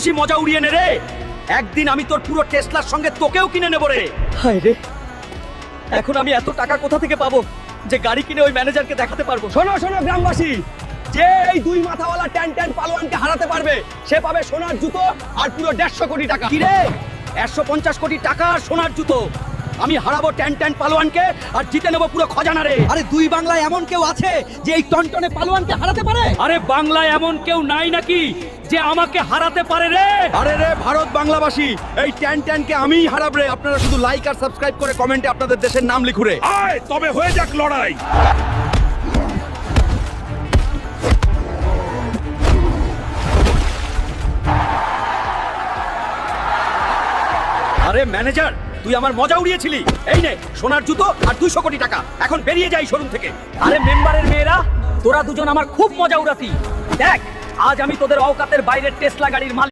খুশি মজা উড়িয়ে নে রে। একদিন আমি তোর পুরো টেসলার সঙ্গে তোকেও কিনে নেব রে। হায় রে। এখন আমি এত টাকা কোথা থেকে পাবো যে গাড়ি কিনে ওই ম্যানেজারকে দেখাতে পারব? শোনো শোনো গ্রামবাসী। যে এই দুই মাথাওয়ালা ট্যান ট্যান পালোয়ানকে হারাতে পারবে সে পাবে সোনার জুতো আর পুরো দেড়শো কোটি টাকা। কি রে? একশো পঞ্চাশ কোটি টাকা আর সোনার জুতো। আমি হারাবো ট্যান ট্যান পালোয়ানকে আর জিতে নেব পুরো খজানা রে আরে দুই বাংলায় এমন কেউ আছে যে এই টনটনে পালোয়ানকে হারাতে পারে? আরে বাংলায় এমন কেউ নাই নাকি যে আমাকে হারাতে পারে রে? আরে রে ভারত বাংলাবাসী এই ট্যান ট্যানকে আমিই হারাব রে। আপনারা শুধু লাইক আর সাবস্ক্রাইব করে কমেন্টে আপনাদের দেশের নাম লিখুরে আয় তবে হয়ে যাক লড়াই। আরে ম্যানেজার তুই আমার মজা উড়িয়েছিলি। এই নে, সোনার জুতো আর দুইশো কোটি টাকা। এখন বেরিয়ে যাই শোরুম থেকে। আরে মেম্বারের মেয়েরা, তোরা দুজন আমার খুব মজা উড়াতি। দেখ, আজ আমি তোদের অকাতের বাইরের টেসলা গাড়ির মালিক।